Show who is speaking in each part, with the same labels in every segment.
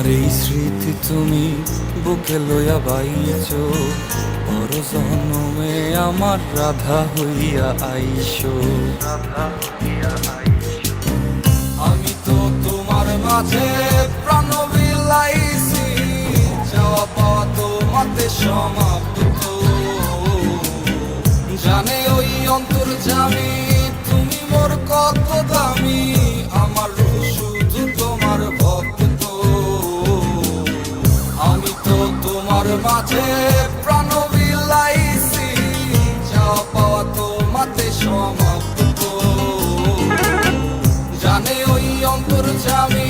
Speaker 1: আমার এই স্মৃতি তুমি বুকে লইয়া বাইছো। বড় জন্মে আমার রাধা হইয়া আইসো আমি তো তোমার মাঝে প্রাণ বিলাইছি। যাওয়া পাওয়া তোমাতে সমাপ্ত। জানে মাঝে প্রাণ বিলাইছি পাওয়া তোমাতে সমাপ্ত। জানে ওই অন্তর জামি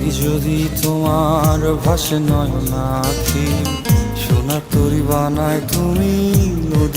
Speaker 1: লাগি যদি তোমার ভাসে নয় নাকি সোনার তরি বানায় তুমি